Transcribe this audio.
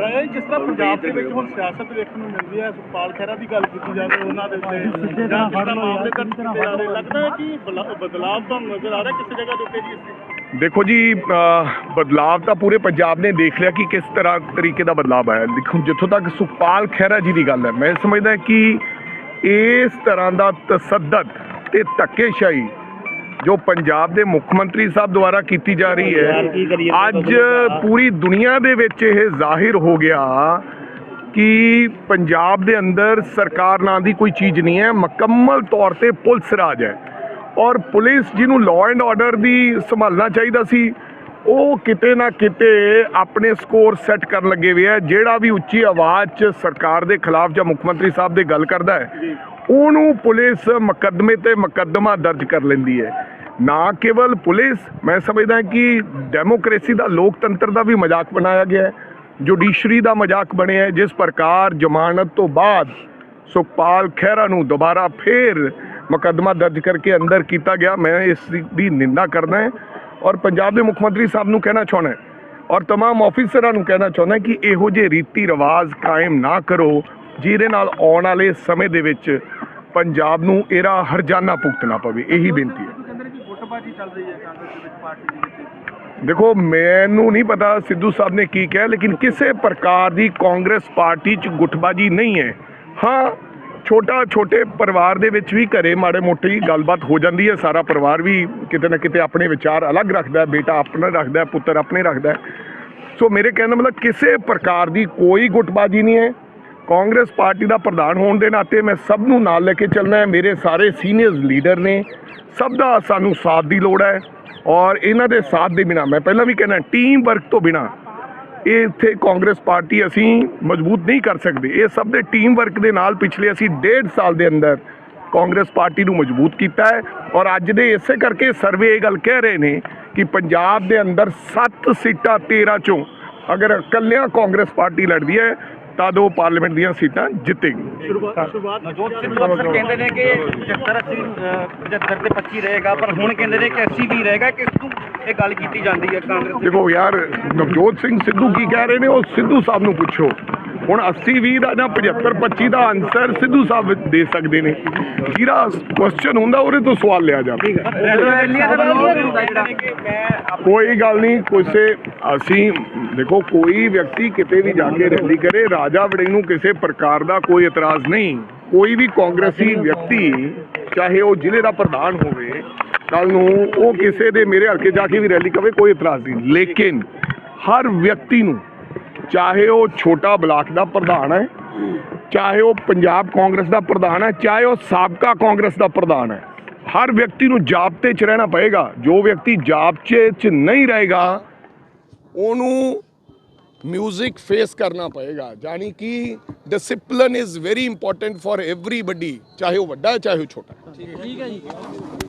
ਰਾਏ ਜਿਸ ਤਰ੍ਹਾਂ ਪੰਜਾਬ ਦੇ ਵਿੱਚ ਹੁਣ ਸਿਆਸਤ ਵੇਖਣ ਨੂੰ ਮਿਲਦੀ ਹੈ ਸੁਖਪਾਲ ਖਹਿਰਾ ਦੀ ਗੱਲ ਕੀਤੀ ਜਾਵੇ ਉਹਨਾਂ ਦੇ ਉੱਤੇ ਜਾਂ ਜਿਸ ਤਰ੍ਹਾਂ ਮਾਮਲੇ ਕਰ ਕੀਤੇ ਜਾ ਰਹੇ ਲੱਗਦਾ ਹੈ ਕਿ ਬਲਾ- ਬਦਲਾਵ ਤਾਂ ਨਜ਼ਰ ਆ ਰਿਹਾ ਕਿਸੇ ਜਗ੍ਹਾ ਦੇ ਉੱਤੇ ਜੀ ਇਸ ਤੇ ਦੇਖੋ ਜੀ ਅਹ ਬਦਲਾਵ ਤਾਂ ਪੂਰੇ ਪੰਜਾਬ ਨੇ ਦੇਖ ਲਿਆ ਕਿ ਕਿਸ ਤਰ੍ਹਾਂ ਤਰੀਕੇ ਦਾ ਬਦਲਾਵ ਆਇਆ। ਦੇਖੋ ਜਿੱਥੋਂ ਤੱਕ ਸੁਖਪਾਲ ਖਹਿਰਾ ਜੀ ਦੀ ਗੱਲ ਹੈ ਮੈਂ ਸਮਝਦਾ ਕਿ ਇਸ ਤਰ੍ਹਾਂ ਦਾ ਤਸੱਦਦ ਤੇ ਧੱਕੇਸ਼ਾਹੀ ਜੋ ਪੰਜਾਬ ਦੇ ਮੁੱਖ ਮੰਤਰੀ ਸਾਹਿਬ ਦੁਆਰਾ ਕੀਤੀ ਜਾ ਰਹੀ ਹੈ ਅੱਜ ਪੂਰੀ ਦੁਨੀਆ ਦੇ ਵਿੱਚ ਇਹ ਜ਼ਾਹਿਰ ਹੋ ਗਿਆ ਕਿ ਪੰਜਾਬ ਦੇ ਅੰਦਰ ਸਰਕਾਰ ਨਾਂ ਦੀ ਕੋਈ ਚੀਜ਼ ਨਹੀਂ ਹੈ ਮੁਕੰਮਲ ਤੌਰ ਤੇ ਪੁਲਿਸ ਰਾਜ ਹੈ। ਔਰ ਪੁਲਿਸ ਜਿਹਨੂੰ ਲਾਅ ਐਂਡ ਆਰਡਰ ਦੀ ਸੰਭਾਲਣਾ ਚਾਹੀਦਾ ਸੀ ਉਹ ਕਿਤੇ ਨਾ ਕਿਤੇ ਆਪਣੇ ਸਕੋਰ ਸੈੱਟ ਕਰਨ ਲੱਗੇ ਹੋਏ ਆ। ਜਿਹੜਾ ਵੀ ਉੱਚੀ ਆਵਾਜ਼ 'ਚ ਸਰਕਾਰ ਦੇ ਖਿਲਾਫ ਜਾਂ ਮੁੱਖ ਮੰਤਰੀ ਸਾਹਿਬ ਦੇ ਗੱਲ ਕਰਦਾ ਹੈ ਉਹਨੂੰ ਪੁਲਿਸ ਮੁਕੱਦਮੇ ਤੇ ਮੁਕੱਦਮਾ ਦਰਜ ਕਰ ਲੈਂਦੀ ਹੈ। ਨਾ ਕੇਵਲ ਪੁਲਿਸ ਮੈਂ ਸਮਝਦਾ ਕਿ ਡੈਮੋਕ੍ਰੇਸੀ ਦਾ ਲੋਕਤੰਤਰ ਦਾ ਵੀ ਮਜ਼ਾਕ ਬਣਾਇਆ ਗਿਆ ਹੈ ਜੁਡੀਸ਼ਰੀ ਦਾ ਮਜ਼ਾਕ ਬਣਿਆ ਹੈ ਜਿਸ ਪ੍ਰਕਾਰ ਜ਼ਮਾਨਤ ਤੋਂ ਬਾਅਦ ਸੁਖਪਾਲ ਖਹਿਰਾ ਨੂੰ ਦੁਬਾਰਾ ਫੇਰ ਮੁਕੱਦਮਾ ਦਰਜ ਕਰਕੇ ਅੰਦਰ ਕੀਤਾ ਗਿਆ ਮੈਂ ਇਸ ਦੀ- ਦੀ ਨਿੰਦਾ ਕਰਦਾ ਹਾਂ ਔਰ ਪੰਜਾਬ ਦੇ ਮੁੱਖ ਮੰਤਰੀ ਸਾਹਿਬ ਨੂੰ ਕਹਿਣਾ ਚਾਹੁੰਦਾ ਔਰ तमाम ਆਫੀਸਰਾਂ ਨੂੰ ਕਹਿਣਾ ਚਾਹੁੰਦਾ ਕਿ ਇਹੋ ਜਿਹੇ ਰੀਤੀ ਰਿਵਾਜ ਕਾਇਮ ਨਾ ਕਰੋ ਜਿਹਦੇ ਨਾਲ ਆਉਣ ਵਾਲੇ ਸਮੇਂ ਦੇ ਵਿੱਚ ਪੰਜਾਬ ਨੂੰ ਇਹਦਾ ਹਰਜਾਨਾ ਭੁਗਤਣਾ ਪਵੇ ਇਹੀ ਬੇਨਤੀ ਹੈ ਕਹਿੰਦੇ ਚੱਲ ਰਹੀ ਹੈ ਕਾਂਗਰਸ ਦੇ ਵਿੱਚ, ਪਾਰਟੀ ਦੇ ਵਿੱਚ। ਦੇਖੋ, ਮੈਨੂੰ ਨਹੀਂ ਪਤਾ ਸਿੱਧੂ ਸਾਹਿਬ ਨੇ ਕੀ ਕਿਹਾ, ਲੇਕਿਨ ਕਿਸੇ ਪ੍ਰਕਾਰ ਦੀ ਕਾਂਗਰਸ ਪਾਰਟੀ 'ਚ ਗੁੱਟਬਾਜੀ ਨਹੀਂ ਹੈ। ਹਾਂ ਛੋਟਾ ਛੋਟੇ ਪਰਿਵਾਰ ਦੇ ਵਿੱਚ ਵੀ ਘਰੇ ਮਾੜੇ ਮੋਟੇ ਗੱਲਬਾਤ ਹੋ ਜਾਂਦੀ ਹੈ। ਸਾਰਾ ਪਰਿਵਾਰ ਵੀ ਕਿਤੇ ਨਾ ਕਿਤੇ ਆਪਣੇ ਵਿਚਾਰ ਅਲੱਗ ਰੱਖਦਾ ਬੇਟਾ ਆਪਣਾ ਰੱਖਦਾ ਪੁੱਤਰ ਆਪਣੇ ਰੱਖਦਾ ਸੋ ਮੇਰੇ ਕਹਿਣ ਦਾ ਮਤਲਬ ਕਿਸੇ ਪ੍ਰਕਾਰ ਦੀ ਕੋਈ ਗੁੱਟਬਾਜੀ ਨਹੀਂ ਹੈ। ਕਾਂਗਰਸ ਪਾਰਟੀ ਦਾ ਪ੍ਰਧਾਨ ਹੋਣ ਦੇ ਨਾਤੇ ਮੈਂ ਸਭ ਨੂੰ ਨਾਲ ਲੈ ਕੇ ਚੱਲਣਾ ਹੈ। ਮੇਰੇ ਸਾਰੇ ਸੀਨੀਅਰ ਲੀਡਰ ਨੇ, ਸਭ ਦਾ ਸਾਨੂੰ ਸਾਥ ਦੀ ਲੋੜ ਹੈ ਔਰ ਇਹਨਾਂ ਦੇ ਸਾਥ ਦੇ ਬਿਨਾ, ਮੈਂ ਪਹਿਲਾਂ ਵੀ ਕਹਿਣਾ ਟੀਮ ਵਰਕ ਤੋਂ ਬਿਨਾ ਇਹ ਇੱਥੇ ਕਾਂਗਰਸ ਪਾਰਟੀ ਅਸੀਂ ਮਜ਼ਬੂਤ ਨਹੀਂ ਕਰ ਸਕਦੇ। ਇਹ ਸਭ ਦੇ ਟੀਮ ਵਰਕ ਦੇ ਨਾਲ ਪਿਛਲੇ ਅਸੀਂ ਡੇਢ ਸਾਲ ਦੇ ਅੰਦਰ ਕਾਂਗਰਸ ਪਾਰਟੀ ਨੂੰ ਮਜ਼ਬੂਤ ਕੀਤਾ ਹੈ ਔਰ ਅੱਜ ਦੇ ਇਸੇ ਕਰਕੇ ਸਰਵੇ ਇਹ ਗੱਲ ਕਹਿ ਰਹੇ ਨੇ ਕਿ ਪੰਜਾਬ ਦੇ ਅੰਦਰ 7 ਸੀਟਾਂ 13 ਚੋਂ ਅਗਰ ਇਕੱਲਿਆਂ ਕਾਂਗਰਸ ਪਾਰਟੀ ਲੜਦੀ ਹੈ ਤਾਂ ਦੋ ਪਾਰਲੀਮੈਂਟ ਦੀਆਂ ਸੀਟਾਂ ਜਿੱਤੇਗੀ। ਸ਼ੁਰੂਆਤ ਸ਼ੁਰੂਆਤ ਨਵਜੋਤ ਸਿੰਘ ਅਕਸਰ ਕਹਿੰਦੇ ਨੇ ਕਿ 75 80 75 ਤੇ 25 ਰਹੇਗਾ ਪਰ ਹੁਣ ਕਹਿੰਦੇ ਨੇ ਕਿ 80 ਵੀ ਰਹੇਗਾ ਕਿਸ ਨੂੰ ਇਹ ਗੱਲ ਕੀਤੀ ਜਾਂਦੀ ਹੈ ਕਾਂਗਰਸ ਦੀ ਦੇਖੋ ਯਾਰ ਨਵਜੋਤ ਸਿੰਘ ਸਿੱਧੂ ਕੀ ਕਹਿ ਰਹੇ ਨੇ ਉਹ ਸਿੱਧੂ ਸਾਹਿਬ ਨੂੰ ਪੁੱਛੋ। ਹੁਣ 80 20 ਦਾ ਜਾਂ 75 25 ਦਾ ਆਨਸਰ ਸਿੱਧੂ ਸਾਹਿਬ ਦੇ ਸਕਦੇ ਨੇ। ਜਿਹੜਾ ਕੁਐਸਚਨ ਹੁੰਦਾ ਉਹਦੇ ਤੋਂ ਸਵਾਲ ਲਿਆ ਜਾਵੇ। ਰੈਲੀਆਂ ਦੇ ਵੱਲੋਂ ਕਹਿੰਦੇ ਨੇ ਕਿ ਮੈਂ ਕੋਈ ਗੱਲ ਨਹੀਂ ਕਿਸੇ ਅਸੀਂ ਦੇਖੋ ਕੋਈ ਵਿਅਕਤੀ ਕਿਤੇ ਵੀ ਜਾ ਕੇ ਰੈਲੀ ਕਰੇ ਰਾਜਾ ਵੜਿੰਗ ਨੂੰ ਕਿਸੇ ਪ੍ਰਕਾਰ ਦਾ ਕੋਈ ਇਤਰਾਜ਼ ਨਹੀਂ। ਕੋਈ ਵੀ ਕਾਂਗਰਸੀ ਵਿਅਕਤੀ ਚਾਹੇ ਉਹ ਜ਼ਿਲ੍ਹੇ ਦਾ ਪ੍ਰਧਾਨ ਹੋਵੇ ਕੱਲ ਨੂੰ ਉਹ ਕਿਸੇ ਦੇ ਮੇਰੇ ਹਲਕੇ ਜਾ ਕੇ ਵੀ ਰੈਲੀ ਕਰੇ ਕੋਈ ਇਤਰਾਜ਼ ਨਹੀਂ। ਲੇਕਿਨ ਹਰ ਵਿਅਕਤੀ ਨੂੰ ਚਾਹੇ ਉਹ ਛੋਟਾ ਬਲਾਕ ਦਾ ਪ੍ਰਧਾਨ ਹੈ, ਚਾਹੇ ਉਹ ਪੰਜਾਬ ਕਾਂਗਰਸ ਦਾ ਪ੍ਰਧਾਨ ਹੈ, ਚਾਹੇ ਉਹ ਸਾਬਕਾ ਕਾਂਗਰਸ ਦਾ ਪ੍ਰਧਾਨ ਹੈ, ਹਰ ਵਿਅਕਤੀ ਨੂੰ ਜਾਬਤੇ 'ਚ ਰਹਿਣਾ ਪਏਗਾ। ਜੋ ਵਿਅਕਤੀ ਜਾਬਤੇ 'ਚ ਨਹੀਂ ਰਹੇਗਾ, ਉਹਨੂੰ ਮਿਊਜ਼ਿਕ ਫੇਸ ਕਰਨਾ ਪਏਗਾ। ਯਾਨੀ ਕਿ discipline is very important for everybody ਚਾਹੇ ਉਹ ਵੱਡਾ ਹੈ, ਚਾਹੇ ਉਹ ਛੋਟਾ ਠੀਕ ਹੈ ਜੀ।